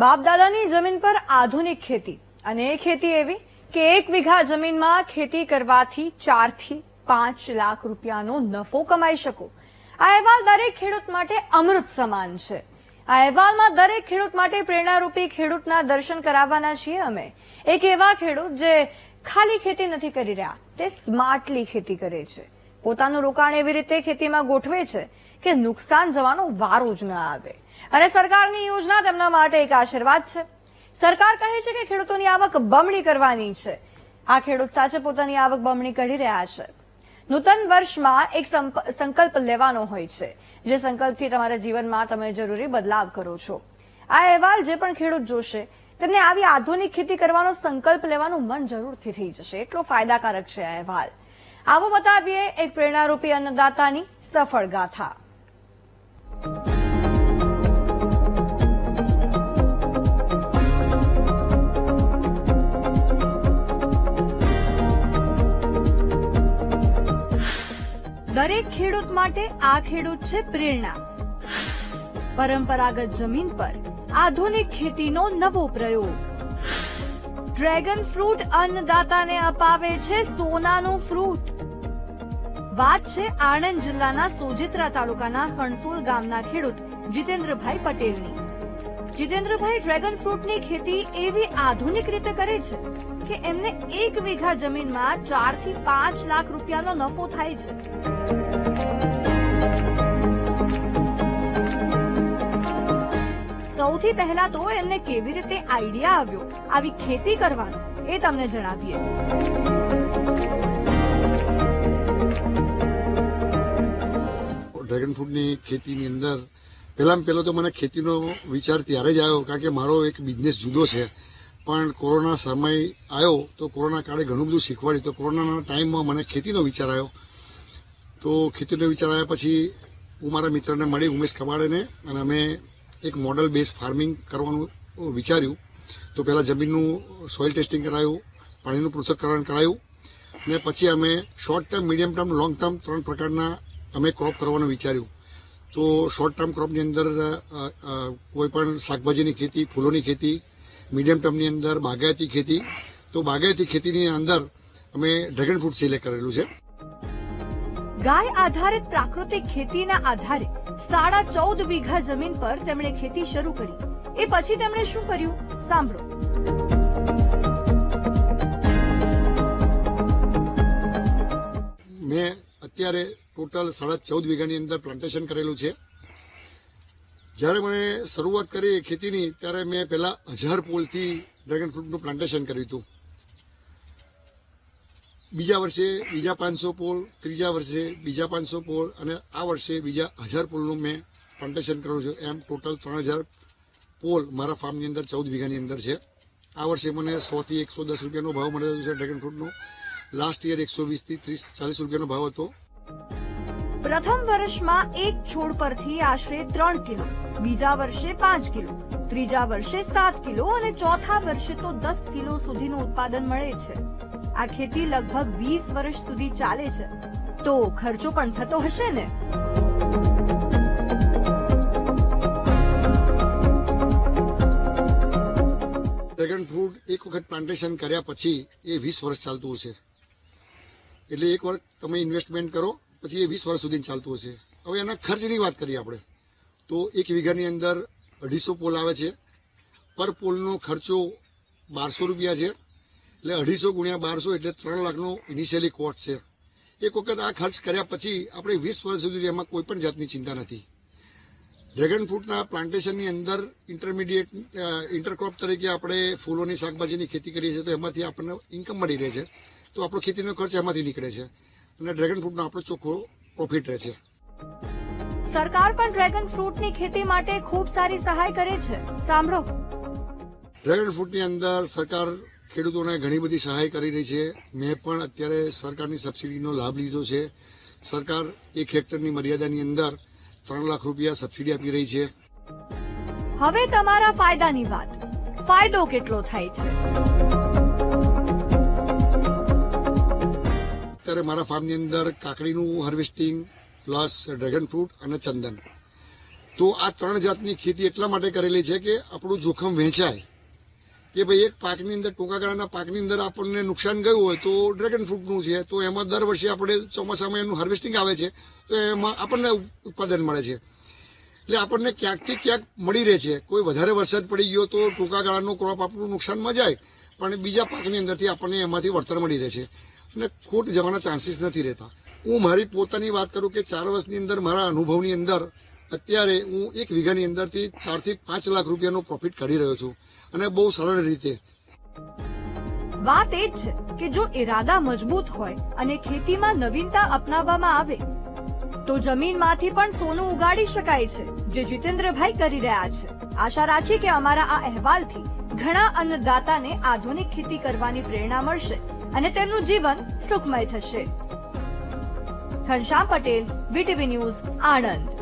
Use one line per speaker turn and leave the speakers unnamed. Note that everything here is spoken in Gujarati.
બાપ દાદાની જમીન પર આધુનિક ખેતી. અને એ ખેતી એવી કે એક વીઘા જમીનમાં ખેતી કરવાથી ચારથી પાંચ લાખ રૂપિયાનો નફો કમાઈ શકો. આ અહેવાલ દરેક ખેડૂત માટે અમૃત સમાન છે. આ અહેવાલમાં દરેક ખેડૂત માટે પ્રેરણારૂપી ખેડૂતના દર્શન કરાવવાના છીએ અમે. એક એવા ખેડૂત જે ખાલી ખેતી નથી કરી રહ્યા, તે સ્માર્ટલી ખેતી કરે છે. પોતાનું રોકાણ એવી રીતે ખેતીમાં ગોઠવે છે કે નુકસાન જવાનો વારો જ ન આવે. અને સરકારની યોજના તેમના માટે એક આશીર્વાદ છે. સરકાર કહે છે કે ખેડૂતોની આવક બમણી કરવાની છે. આ ખેડૂત સાચે પોતાની આવક બમણી કરી રહ્યા છે. નૂતન વર્ષમાં એક સંકલ્પ લેવાનો હોય છે. જે સંકલ્પથી તમારા જીવનમાં તમે જરૂરી બદલાવ કરો છો. આ અહેવાલ જે પણ ખેડૂત જોશે, તેમને આવી આધુનિક ખેતી કરવાનો સંકલ્પ લેવાનું મન જરૂરથી થઈ જશે. એટલો ફાયદાકારક છે આ અહેવાલ. આવો બતાવીએ એક પ્રેરણારૂપી અન્નદાતાની સફળ ગાથા. દરેક ખેડૂત માટે આ ખેડૂત છે પ્રેરણા. પરંપરાગત જમીન પર આધુનિક ખેતીનો નવો પ્રયોગ. ડ્રેગન ફ્રૂટ અન્નદાતાને અપાવે છે સોનાનું ફ્રૂટ. વાત છે આણંદ જિલ્લાના સોજિત્રા તાલુકાના કણસોલ ગામના ખેડૂત જીતેન્દ્રભાઈ પટેલની. જીતેન્દ્રભાઈ ડ્રેગન ફ્રૂટની ખેતી એવી આધુનિક રીતે કરે છે કે એમને એક વીઘા જમીનમાં ચારથી પાંચ લાખ રૂપિયાનો નફો થાય છે. સૌથી પહેલા તો એમને કેવી રીતે આઈડિયા આવ્યો? આવી ખેતી કરવાનો, એ તમને જણાવીએ.
ડ્રેગન ફ્રૂટની ખેતીની અંદર પહેલાં પહેલો તો મને ખેતીનો વિચાર ત્યારે જ આવ્યો, કારણ કે મારો એક બિઝનેસ જુદો છે. પણ કોરોના સમય આવ્યો, તો કોરોના કાળે ઘણું બધું શીખવાડ્યું. તો કોરોનાના ટાઈમમાં મને ખેતીનો વિચાર આવ્યો. તો ખેતીનો વિચાર આવ્યા પછી હું મારા મિત્રને મળી, ઉમેશ કબાડેને અને અમે એક મોડલ બેઝ ફાર્મિંગ કરવાનું વિચાર્યું. તો પહેલાં જમીનનું સોઇલ ટેસ્ટિંગ કરાયું, પાણીનું પૃથ્થકરણ કરાયું અને પછી અમે short term medium term long term ત્રણ પ્રકારના અમે ક્રોપ કરવાનું વિચાર્યું. તો શોર્ટ ટર્મ ક્રોપની અંદર અ, અ, કોઈ પણ શાકભાજીની ખેતી ફૂલોની ખેતી મીડિયમ ટર્મની અંદર બાગાયતી ખેતી તો બાગાયતી ખેતીની અંદર અમે ડ્રેગન ફ્રૂટ સિલેક્ટ કરેલું છે.
ગાય આધારિત પ્રાકૃતિક ખેતીના આધારે સાડા ચૌદ વીઘા જમીન પર તેમણે ખેતી શરૂ કરી. એ પછી તેમણે શું કર્યું? સાંભળો.
અત્યારે ટોટલ સાડા ચૌદ વીઘાની અંદર પ્લાન્ટેશન કરેલું છે. જ્યારે મને શરૂઆત કરી ખેતીની, ત્યારે મેં પહેલાં હજાર પોલથી ડ્રેગન ફ્રૂટનું પ્લાન્ટેશન કર્યું હતું. બીજા વર્ષે બીજા પાંચસો પોલ, ત્રીજા વર્ષે બીજા પાંચસો પોલ અને આ વર્ષે બીજા હજાર પોલનું મેં પ્લાન્ટેશન કરેલું છે. એમ ટોટલ ત્રણ હજાર પોલ મારા ફાર્મની અંદર ચૌદ વીઘાની અંદર છે. આ વર્ષે મને સોથી એકસો દસ રૂપિયાનો ભાવ મળેલો છે ડ્રેગન ફ્રૂટનો લાસ્ટ યર એકસો વીસથી ત્રીસ ચાલીસ રૂપિયાનો ભાવ હતો.
પ્રથમ વર્ષમાં એક છોડ પરથી આશરે ત્રણ કિલો, બીજા વર્ષે પાંચ કિલો, ત્રીજા વર્ષે સાત કિલો અને ચોથા વર્ષે તો દસ કિલો સુધીનું ઉત્પાદન મળે છે. આ ખેતી લગભગ વીસ વર્ષ સુધી ચાલે છે. તો ખર્ચો પણ થતો હશે ને?
ડ્રેગન ફ્રૂટ એક વખત પ્લાન્ટેશન કર્યા પછી એ વીસ વર્ષ ચાલતું હશે. એટલે એક વાર તમે ઇન્વેસ્ટમેન્ટ કરો, પછી એ વીસ વર્ષ સુધી ચાલતું હશે. હવે એના ખર્ચની વાત કરીએ આપણે. તો એક વીઘાની અંદર અઢીસો પોલ આવે છે. પર પોલનો ખર્ચો બારસો રૂપિયા છે. એટલે અઢીસો ગુણ્યા બારસો એટલે ત્રણ લાખનો ઇનિશિયલી કોસ્ટ છે. એક વખત આ ખર્ચ કર્યા પછી આપણે વીસ વર્ષ સુધી એમાં કોઈ પણ જાતની ચિંતા નથી. ડ્રેગન ફ્રૂટના પ્લાન્ટેશનની અંદર ઇન્ટરમીડિયેટ ઇન્ટરક્રોપ તરીકે આપણે ફૂલોની શાકભાજીની ખેતી કરીએ છીએ તો એમાંથી આપણને ઇન્કમ મળી રહે છે. તો આપણો ખેતીનો ખર્ચ એમાંથી નીકળે છે. અને ડ્રેગન ફ્રૂટનો આપણો ચોખ્ખો પ્રોફિટ રહે છે.
સરકાર પણ ડ્રેગન ફ્રૂટની ખેતી માટે ખૂબ સારી સહાય કરે છે. સાંભળો.
ડ્રેગન ફ્રૂટની અંદર સરકાર ખેડૂતોને ઘણી બધી સહાય કરી રહી છે. મેં પણ અત્યારે સરકારની સબસિડીનો લાભ લીધો છે. સરકાર એક હેક્ટરની મર્યાદાની અંદર ત્રણ લાખ રૂપિયા સબસિડી આપી રહી છે.
હવે તમારા ફાયદાની વાત. ફાયદો કેટલો થાય છે?
અત્યારે મારા ફાર્મની અંદર કાકડીનું હાર્વેસ્ટિંગ, પ્લસ ડ્રેગન ફ્રૂટ અને ચંદન. તો આ ત્રણ જાતની ખેતી એટલા માટે કરેલી છે કે આપણું જોખમ વહેંચાય. કે ભાઈ એક પાકની અંદર, ટૂંકા ગાળાના પાકની અંદર આપણને નુકસાન ગયું હોય તો ડ્રેગન ફ્રૂટનું છે, તો એમાં દર વર્ષે આપણે ચોમાસામાં એનું હાર્વેસ્ટિંગ આવે છે, તો એમાં આપણને ઉત્પાદન મળે છે. એટલે આપણને ક્યાંકથી ક્યાંક મળી રહે છે. કોઈ વધારે વરસાદ પડી ગયો તો ટૂંકા ગાળાનું ક્રોપ આપણું નુકસાનમાં જાય, પણ બીજા પાકની અંદરથી આપણને એમાંથી વળતર મળી રહે છે. અને ખોટ જવાના ચાન્સીસ નથી રહેતા. હું મારી પોતાની વાત કરું કે ચાર વર્ષની અંદર મારા અનુભવની અંદર અત્યારે હું એક વીઘાની અંદરથી ચારથી પાંચ લાખ રૂપિયાનો પ્રોફિટ કરી રહ્યો છું અને બહુ સરળ રીતે.
વાત એ જ છે કે જો ઈરાદા મજબૂત હોય અને ખેતીમાં નવીનતા અપનાવવામાં આવે, તો જમીનમાંથી પણ સોનું ઉગાડી શકાય છે, જે જીતેન્દ્રભાઈ કરી રહ્યા છે. આશા રાખીએ કે અમારા આ અહેવાલથી ઘણા અન્નદાતાને આધુનિક ખેતી કરવાની પ્રેરણા મળશે અને તેમનું જીવન સુખમય થશે. Ghanshyam Patel BTV news, Anand.